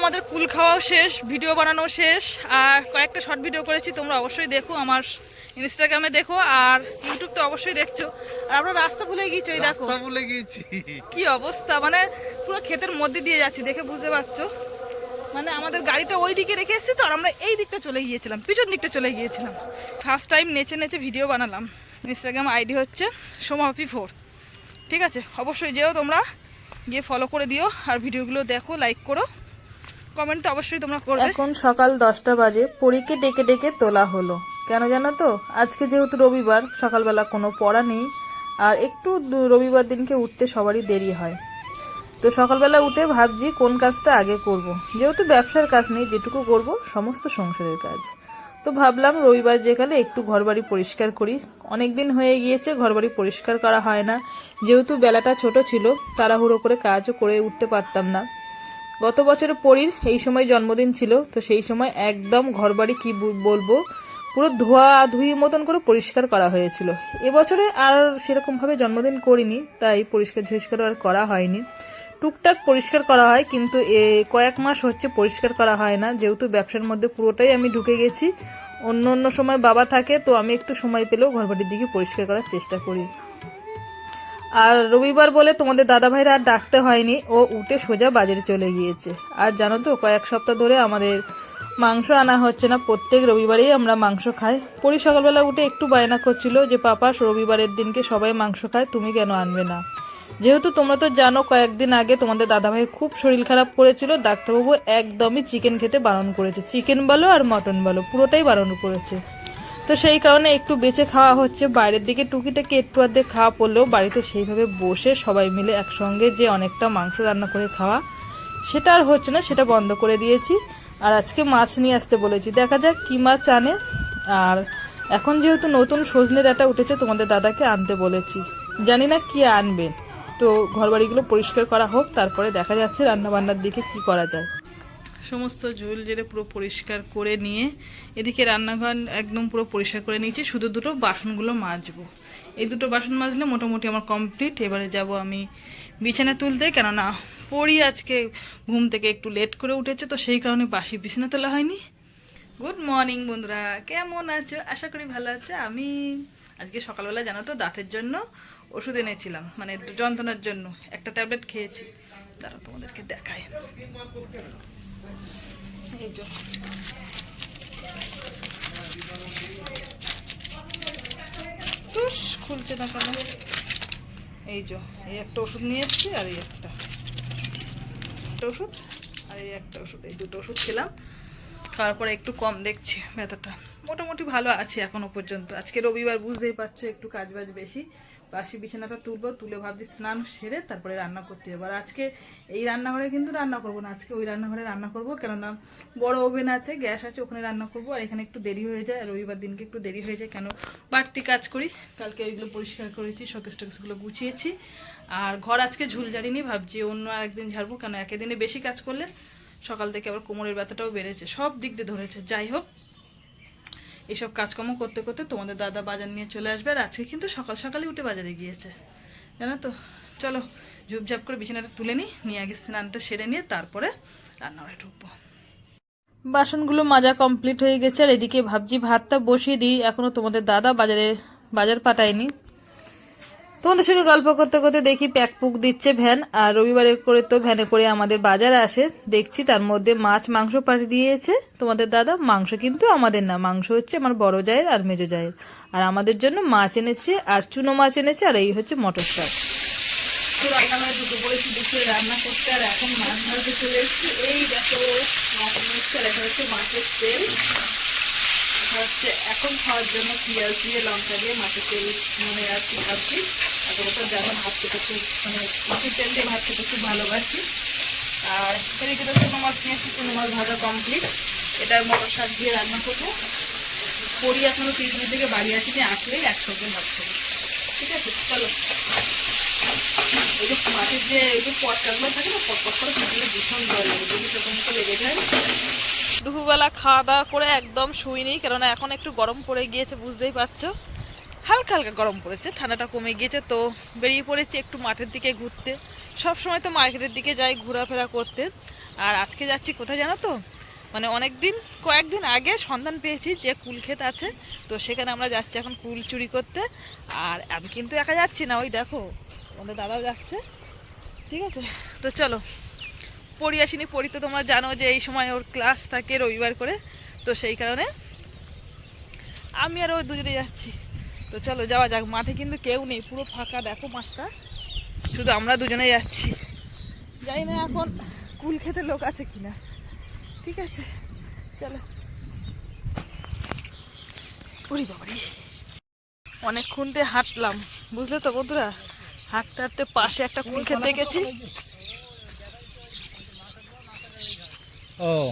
আমাদের কুল খাওয়াও শেষ ভিডিও বানানো শেষ আর কয়েকটা শর্ট ভিডিও করেছি তোমরা অবশ্যই দেখো আমার ইনস্টাগ্রামে দেখো আর ইউটিউব তো অবশ্যই দেখছ। আর আমরা রাস্তা ভুলে গিয়েছি ওই দেখো। রাস্তা ভুলে গিয়েছি। কি অবস্থা মানে পুরো ক্ষেতের মধ্যে দিয়ে যাচ্ছি দেখে বুঝতে পারছ? মানে আমাদের গাড়িটা ওই দিকে রেখে এসেছি তো আর আমরা এই দিকটা চলে গিয়েছিলাম পিছন দিকটা চলে গিয়েছিলাম। ফার্স্ট টাইম নেচে নেচে ভিডিও বানালাম। ইনস্টাগ্রাম আইডি হচ্ছে সোমাপি ফোর। ঠিক আছে অবশ্যই যেও তোমরা গিয়ে ফলো করে দিও আর ভিডিওগুলো দেখো লাইক করো। কমেন্ট তো অবশ্যই তোমরা করবে। এখন সকাল দশটা বাজে, পরীকে ডেকে ডেকে তোলা হলো। কেন জানো তো? আজকে যেহেতু রবিবার, সকালবেলা কোনো পড়া নেই, আর একটু রবিবার দিনকে উঠতে সবারই দেরি হয়। তো সকালবেলা উঠে ভাবছি কোন কাজটা আগে করব। যেহেতু ব্যবসার কাজ নেই, যেটুকু করব সমস্ত সংসারের কাজ। তো ভাবলাম রবিবার যেখানে একটু ঘরবাড়ি পরিষ্কার করি। অনেক দিন হয়ে গিয়েছে, ঘরবাড়ি পরিষ্কার করা হয় না। যেহেতু বেলাটা ছোট ছিল, তাড়াহুড়ো করে কাজও করে উঠতে পারতাম না। গত বছরে পরীর এই সময় জন্মদিন ছিল, তো সেই সময় একদম ঘরবাড়ি কি বলব, পুরো ধোয়া ধুই মতন করে পরিষ্কার করা হয়েছিল। এবছরে আর সেরকম ভাবে জন্মদিন করিনি, তাই পরিষ্কার ঝরিষ্কার আর করা হয়নি। টুকটাক পরিষ্কার করা হয়, কিন্তু এ কয়েক মাস হচ্ছে পরিষ্কার করা হয় না। যেহেতু ব্যবসার মধ্যে পুরোটাই আমি ঢুকে গেছি, অন্য অন্য সময় বাবা থাকে, তো আমি একটু সময় পেলেও ঘরবাড়ির দিকে পরিষ্কার করার চেষ্টা করি। আর রবিবার বলে তোমাদের দাদা ভাইরা আর ডাকতে হয়নি, ও উঠে সোজা বাজারে চলে গিয়েছে। আর জানো তো, কয়েক সপ্তাহ ধরে আমাদের মাংস আনা হচ্ছে না, প্রত্যেক রবিবারেই আমরা মাংস খাই। পরি সকালবেলা উঠে একটু বায়না করছিল যে, পাপা, রবিবারের দিনকে সবাই মাংস খায়, তুমি কেন আনবে না? যেহেতু তোমরা তো জানো, কয়েকদিন আগে তোমাদের দাদা দাদাভাই খুব শরীর খারাপ করেছিল, ডাক্তারবাবু একদমই চিকেন খেতে বারণ করেছে। চিকেন বলো আর মটন বলো, পুরোটাই বারণ করেছে। তো সেই কারণে একটু বেঁচে খাওয়া হচ্ছে। বাইরের দিকে টুকিটাকি একটু আধে খাওয়া পড়লেও বাড়িতে সেইভাবে বসে সবাই মিলে একসঙ্গে যে অনেকটা মাংস রান্না করে খাওয়া, সেটা আর হচ্ছে না, সেটা বন্ধ করে দিয়েছি। আর আজকে মাছ নিয়ে আসতে বলেছি। দেখা যাক কি মাছ আনে। আর এখন যেহেতু নতুন সজনে ডাটা উঠেছে, তোমাদের দাদাকে আনতে বলেছি। জানি না কি আনবে তো ঘরবাড়িগুলো পরিষ্কার করা হোক, তারপরে দেখা যাচ্ছে রান্নাবান্নার দিকে কি করা যায়। সমস্ত ঝোল জেরে পুরো পরিষ্কার করে নিয়ে এদিকে রান্নাঘর একদম পুরো পরিষ্কার করে নিয়েছি। শুধু দুটো বাসনগুলো মাজবো। এই দুটো বাসন মাজলে মোটামুটি আমার কমপ্লিট এবারে যাব আমি বিছানা তুলতে। কেননা পড়ি আজকে, ঘুম থেকে একটু লেট করে উঠেছে, তো সেই কারণে বাসি বিছানা তোলা হয়নি। গুড মর্নিং বন্ধুরা, কেমন আছো? আশা করি ভালো আছো। আমি আজকে সকালবেলা জানো তো, দাঁতের জন্য ওষুধ এনেছিলাম। মানে যন্ত্রণার জন্য একটা ট্যাবলেট খেয়েছি। তারা তোমাদেরকে দেখায় এই যে। টুস খুলছে না কেন? এই যে, এই একটা ওষুধ নিয়ে এসছি আর এই একটা। একটা ওষুধ আর এই একটা ওষুধ। এই দুটো ওষুধ খেলাম। খাওয়ার পরে একটু কম দেখছি ব্যথাটা। মোটামুটি ভালো আছে এখনও পর্যন্ত। আজকে রবিবার বুঝতেই পারছ, একটু কাজ বাজ বেশি। বাসি বিছানাটা তুলবো, তুলে ভাবছি স্নান সেরে তারপরে রান্না করতে হবে আর আজকে এই রান্নাঘরে কিন্তু রান্না করব না, আজকে ওই রান্নাঘরে রান্না করব, কেননা বড় ওভেন আছে, গ্যাস আছে, ওখানে রান্না করব। আর এখানে একটু দেরি হয়ে যায় রবিবার দিনকে একটু দেরি হয়ে যায়, কেন বাড়তি কাজ করি। কালকে ওইগুলো পরিষ্কার করেছি, শোকেস টোকেসগুলো গুছিয়েছি। আর ঘর আজকে ঝুল ঝাড়িনি, ভাবছি অন্য আরেকদিন ঝাড়বো, কেন একদিনে বেশি কাজ করলে সকাল থেকে আবার কোমরের ব্যথাটাও বেড়েছে, সব দিক দিয়ে ধরেছে। যাই হোক এইসব কাজকর্ম করতে করতে তোমাদের দাদা বাজার নিয়ে চলে আসবে আর আজকে কিন্তু সকাল সকালে উঠে বাজারে গিয়েছে। জানো তো? চলো ঝুপঝাপ করে বিছানাটা তুলে নিই নিয়ে আগে স্নানটা সেরে নিয়ে তারপরে রান্নাঘরে ঢুকবো। বাসনগুলো মাজা কমপ্লিট হয়ে গেছে আর এদিকে ভাবছি ভাতটা বসিয়ে দিই। এখনও তোমাদের দাদা বাজারে বাজার পাঠায়নি। তোমাদের সঙ্গে গল্প করতে করতে দেখি প্যাক পুক দিচ্ছে ভ্যান, আর রবিবারে করে তো ভ্যানে করে আমাদের বাজার আসে। দেখছি তার মধ্যে মাছ মাংস পাঠিয়ে দিয়েছে। তোমাদের দাদা, মাংস কিন্তু আমাদের না, মাংস হচ্ছে আমার বড় জায়ের আর মেজো জায়ের। আর আমাদের জন্য মাছ এনেছে, আর চুনো মাছ এনেছে, আর এই হচ্ছে মটর শাক। রান্না করতে, আর এখন মাছ চলে এসেছি। এই মাছের তেল। হচ্ছে এখন খাওয়ার জন্য পেঁয়াজ দিয়ে লঙ্কা দিয়ে মাছের তেল মানে কি আর ওটা যেমন ভাত খেতে খুব মানে মাছের তেল দিয়ে ভাত খেতে খুব ভালোবাসি। আর এদিকে তো চুনো মাছ নিয়েছি চুনো মাছ ভাজা কমপ্লিট এটা মটর শাক দিয়ে রান্না করব। পরি এখনও পিছনের থেকে বাড়ি আসি যে আসলেই একসঙ্গে ভাত খাব। ঠিক আছে? চলো। ওই যে মাটির যে ওই যে পটকাগুলো থাকে না, পটপট করে ফুটলে ভীষণ জল লাগে যদি মুখে লেগে যায়। দুপুরবেলা খাওয়া দাওয়া করে একদম শুইনি, কেননা এখন একটু গরম পড়ে গিয়েছে, বুঝতেই পারছ। হালকা হালকা গরম পড়েছে, ঠান্ডাটা কমে গিয়েছে তো বেরিয়ে পড়েছি একটু মাঠের দিকে ঘুরতে। সব সময় তো মার্কেটের দিকে যাই ঘোরাফেরা করতে। আর আজকে যাচ্ছি কোথায় জানো তো? মানে অনেক দিন কয়েকদিন আগে সন্ধান পেয়েছি যে কুল ক্ষেত আছে, তো সেখানে আমরা যাচ্ছি এখন কুল চুরি করতে। আর আমি কিন্তু একা যাচ্ছি না, ওই দেখো, আমাদের দাদাও যাচ্ছে। ঠিক আছে, তো চলো। পড়ি আসিনি, পড়ি তো তোমরা জানো যে এই সময় ওর ক্লাস থাকে রবিবার করে, তো সেই কারণে আমি আর ওই দুজনে যাচ্ছি। তো চলো যাওয়া যাক মাঠে কিন্তু কেউ নেই পুরো ফাঁকা দেখো মাঠটা। শুধু আমরা দুজনে যাচ্ছি। জানি না এখন কুল খেতে লোক আছে কিনা। ঠিক আছে চলো। ওরে বাবারে। অনেকক্ষণ দিয়ে হাঁটলাম বুঝলে তো বন্ধুরা? হাঁটতে হাঁটতে পাশে একটা কুল খেতে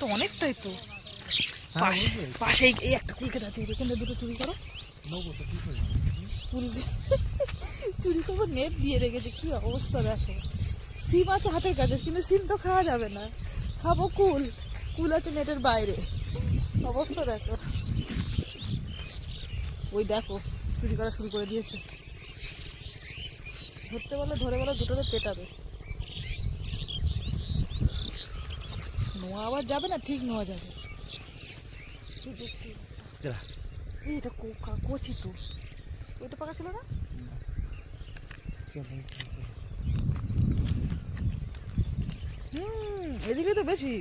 তো অনেকটাই তো। পাশে পাশেই এই একটা কুল খেতে আছে এখানে দুটো চুরি করো। চুরি করব নেট দিয়ে রেখেছে, কি অবস্থা দেখো। সিম আছে হাতের কাছে, কিন্তু সিম তো খাওয়া যাবে না। খাব কুল কুল আছে নেটের বাইরে। অবস্থা দেখো। ওই দেখো, চুরি করা শুরু করে দিয়েছে। ধরতে বলে, ধরে বলে, দুটোতে পেটাবে। নোয়া আবার যাবে না, ঠিক নোয়া যাবে। এই দেখছি। যা। এই এটা কোকা কচি তো। ওইটা পাকা ছিল না? হুম এদিকে তো বেশি।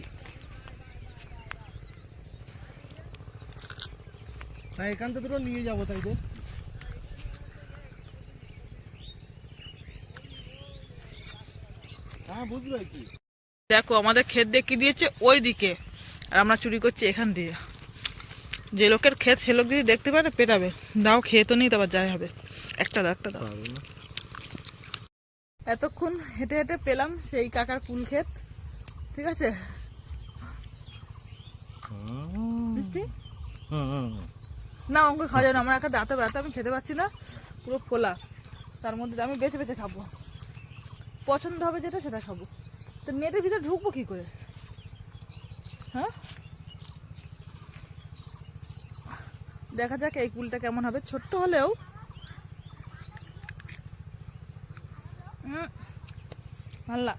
না এখান থেকে দুটো নিয়ে যাব তাই তো। হ্যাঁ বুঝবে কি। দেখো আমাদের ক্ষেত দিয়ে কি দিয়েছে? ওই দিকে আর আমরা চুরি করছি এখান দিয়ে। যে লোকের ক্ষেত সে লোক যদি দেখতে পারে, পেটাবে। দাও, খেয়ে তো নেই তারপর যাই হবে। একটা দাও একটা দাও। এতক্ষণ হেঁটে হেঁটে পেলাম সেই কাকার কুল ক্ষেত। ঠিক আছে? না, অঙ্ক খাওয়া যাবে না। আমার একটা দাঁতে ব্যথা, আমি খেতে পারছি না। পুরো ফোলা। তার মধ্যে আমি বেছে বেছে খাব। পছন্দ হবে যেটা, সেটা খাব। তো নেটের ভিতরে ঢুকবো কি করে? হ্যাঁ? দেখা যাক এই কুলটা কেমন হবে। ছোট্ট হলেও ভাল্লা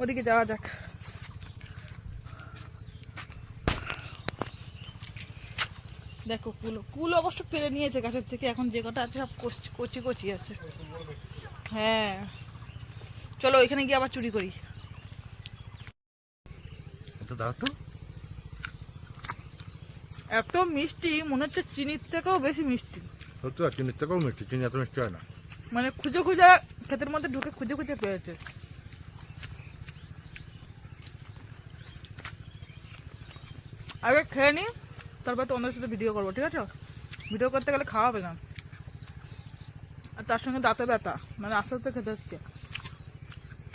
ওদিকে যাওয়া যাক। দেখো কুল কুল অবশ্য পেরে নিয়েছে গাছের থেকে, এখন যে কটা আছে সব কচি- কচি আছে। হ্যাঁ। চলো ওইখানে গিয়ে আবার চুরি করি। দাও তো। এত মিষ্টি মনে হচ্ছে চিনির থেকেও বেশি মিষ্টি। সত্যি আর চিনির থেকেও মিষ্টি চিনি এত মিষ্টি হয় না। মানে খুঁজে খুঁজে ক্ষেতের মধ্যে ঢুকে খুঁজে খুঁজে পেয়েছে। আগে খেয়ে নি তারপর তো তোমাদের সাথে ভিডিও করব ঠিক আছে? ভিডিও করতে গেলে খাওয়া হবে না। আর তার সঙ্গে দাঁতে ব্যথা মানে আস্তে আস্তে খেতে হচ্ছে।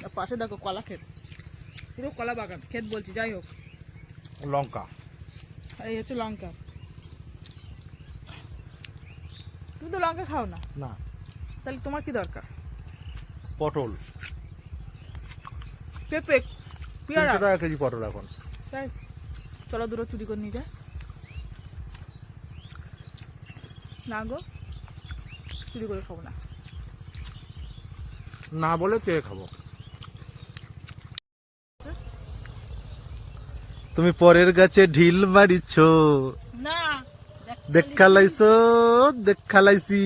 আর পাশে দেখো কলা ক্ষেত পুরো কলা বাগান ক্ষেত বলছি যাই হোক। লঙ্কা। আর এই হচ্ছে লঙ্কা। তুমি তো লঙ্কা খাও না? না। তাহলে তোমার কি দরকার? পটল। পেঁপে পেয়ারা। তিনশো টাকা কেজি পটল এখন। তাই? চলো দুটো চুরি করে নিয়ে যায় না গো চুরি করে খাব না। না বলে চেয়ে খাব? তুমি পরের গাছে ঢিল মারিছ। দেখা লাইছো দেখা লাইছি।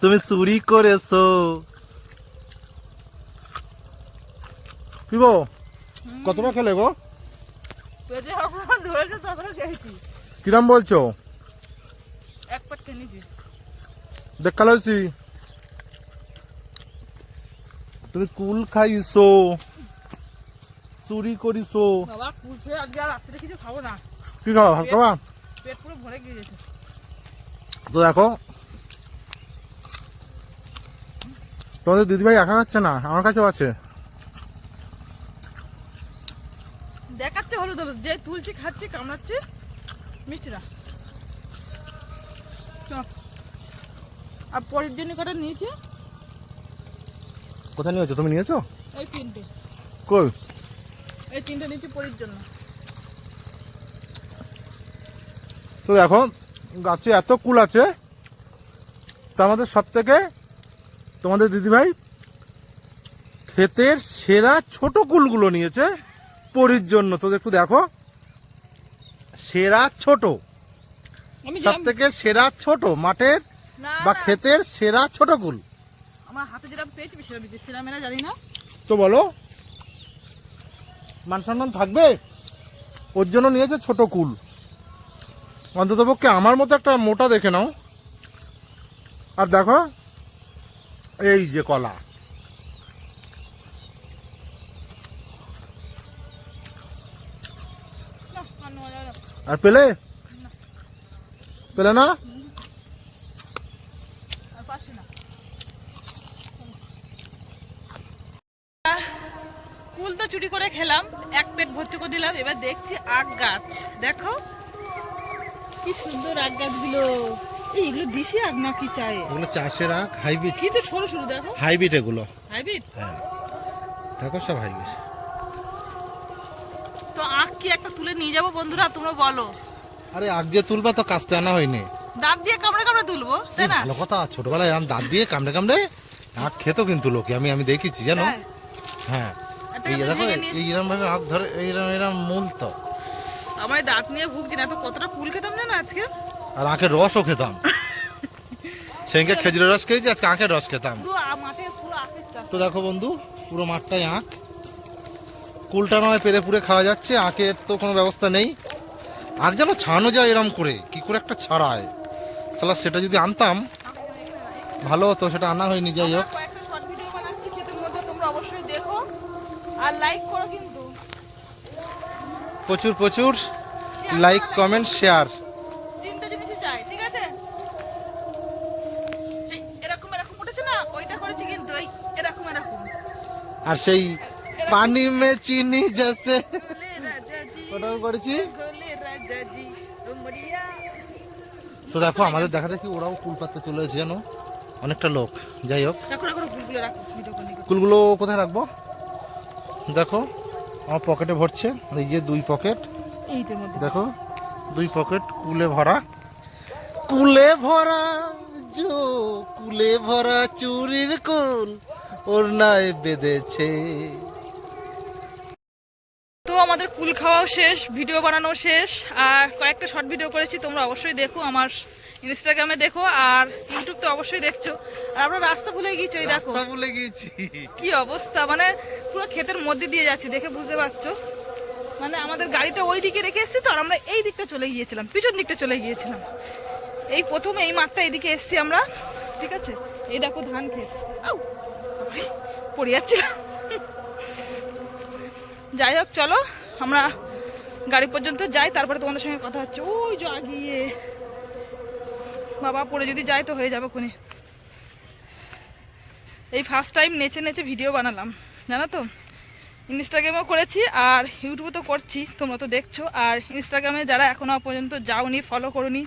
তুমি চুরি করেছ। কি গো? কতটা খেলে গো? কিরাম বলছো? এক পাট খেয়ে দেখা লাইছি। তুমি কুল খাইছো চুরি করিছো। বাবা কুল খেয়ে আজকে আর রাত্রে কিছু খাব না। কি ভাত পেট পুরো ভরে গিয়েছে। তো দেখো তোমাদের দিদিভাই একা খাচ্ছে না? আমার কাছেও আছে। দেখাচ্ছে হলো তো যে তুলছি খাচ্ছি কামড়াচ্ছি মিষ্টি না চ। আর পরের জন্য কটা নিয়েছি? কোথায় নিয়েছো? তুমি নিয়েছো? এই তিনটে। কই? এই তিনটে নিয়েছি পরির জন্য। তো দেখো গাছে এত কুল আছে তার আমাদের সব থেকে তোমাদের দিদিভাই ক্ষেতের সেরা ছোট কুলগুলো নিয়েছে পরির জন্য। তো একটু দেখো সেরা ছোট সব থেকে সেরা ছোট মাঠের বা ক্ষেতের সেরা ছোট কুল। আমার হাতে যেটা পেয়েছি সেটা দিচ্ছি জানি না। তো বলো মান সম্মান থাকবে? ওর জন্য নিয়েছে ছোট কুল। অন্তত পক্ষে আমার মতো একটা মোটা দেখে নাও। আর দেখো এই যে কলা। আর পেলে? পেলে না আর পাচ্ছি না কুল তো চুরি করে খেলাম এক পেট ভর্তি করে দিলাম এবার দেখছি আগ গাছ। দেখো কি সুন্দর আগ গাছগুলো। এই, এগুলো দিশি আগ না কি চায়? এগুলো চাষের আখ হাইব্রিড। কিন্তু সরু সরু দেখো। হাইব্রিড এগুলো। হাইব্রিড? হ্যাঁ। দেখো সব হাইব্রিড। তো আখ কি একটা তুলে নিয়ে যাব বন্ধুরা তোমরা বলো। আরে আখ দিয়ে তুলবা তো কাস্তে আনা হয়নি। দাঁত দিয়ে কামড়ে কামড়ে তুলবো তাই না? ভালো কথা ছোটবেলায় এরকম দাঁত দিয়ে কামড়ে কামড়ে আখ খেত কিন্তু লোকে আমি আমি দেখেছি জানো? হ্যাঁ। এই দেখো এইরকম ভাবে আখ ধরে এইরকম এরকম মূল তো। আমার দাঁত নিয়ে ভুগছি না তো কতটা কুল খেতাম জানো আজকে? আর আখের রসও খেতাম। সেদিনকে খেজুরের রস খেয়েছি আজকে আখের রস খেতাম। তো দেখো বন্ধু পুরো মাঠটাই আখ। কুলটা নয় পেরে পুরে খাওয়া যাচ্ছে আখের তো কোনো ব্যবস্থা নেই। আখ যেন ছাড়ানো যায় এরম করে কি করে একটা ছাড়ায়। সালা সেটা যদি আনতাম ভালো হতো সেটা আনা হয়নি যাই হোক আমরা কয়েকটা শর্ট ভিডিও বানাচ্ছি ক্ষেতের মধ্যে তোমরা অবশ্যই দেখো আর লাইক করো কিন্তু। প্রচুর প্রচুর লাইক কমেন্ট শেয়ার তিনটে জিনিসই চাই ঠিক আছে? এরকম এরকম উঠেছে না? ওইটা করেছি কিন্তু এই এরকম এরকম। আর সেই পানি মে চিনি জেসে। ওটাও করেছি। তো দেখো আমাদের দেখা দেখি ওরাও কুল পাততে চলে এসেছে জানো? অনেকটা লোক। যাই হোক। কুলগুলো কোথায় রাখব? দেখো আমার পকেটে ভরছে এই যে দুই পকেট এইটার মধ্যে। দেখো দুই পকেট কুলে ভরা। কুলে ভরা জো কুলে ভরা চুরির কুল ওর নাই বেঁধেছে। তো আমাদের কুল খাওয়াও শেষ ভিডিও বানানো শেষ আর কয়েকটা শর্ট ভিডিও করেছি তোমরা অবশ্যই দেখো আমার ইনস্টাগ্রামে দেখো আর ইউটিউব তো অবশ্যই দেখছ। আর আমরা রাস্তা ভুলে গিয়েছি ওই দেখো। রাস্তা ভুলে গিয়েছি। কি অবস্থা মানে পুরো ক্ষেতের মধ্যে দিয়ে যাচ্ছে দেখে বুঝতে পারছ? মানে আমাদের গাড়িটা ওই দিকে রেখে এসেছি তো আর আমরা এই দিকটা চলে গিয়েছিলাম পিছন দিকটা চলে গিয়েছিলাম। এই প্রথম এই মাঠটা এদিকে এসেছি আমরা ঠিক আছে? এই দেখো ধান ক্ষেত। আউ, পড়ে যাচ্ছিলাম যাই হোক চলো আমরা গাড়ি পর্যন্ত যাই তারপরে তোমাদের সঙ্গে কথা হচ্ছে। ওই যে আগিয়ে। বাবা পড়ে যদি যায় তো হয়ে যাবে কোনে এই ফার্স্ট টাইম নেচে নেচে ভিডিও বানালাম, জানো তো? ইনস্টাগ্রামেও করেছি আর ইউটিউবে তো করছি, তোমরা তো দেখছ। আর ইনস্টাগ্রামে যারা এখনও পর্যন্ত যাওনি ফলো করোনি,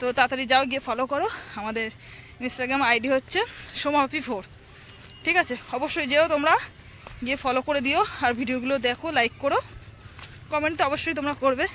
তো তাড়াতাড়ি যাও, গিয়ে ফলো করো। আমাদের ইনস্টাগ্রাম আইডি হচ্ছে সোমাপি ফোর ঠিক আছে? অবশ্যই যেও তোমরা, গিয়ে ফলো করে দিও। আর ভিডিওগুলো দেখো লাইক করো। কমেন্ট তো অবশ্যই তোমরা করবে।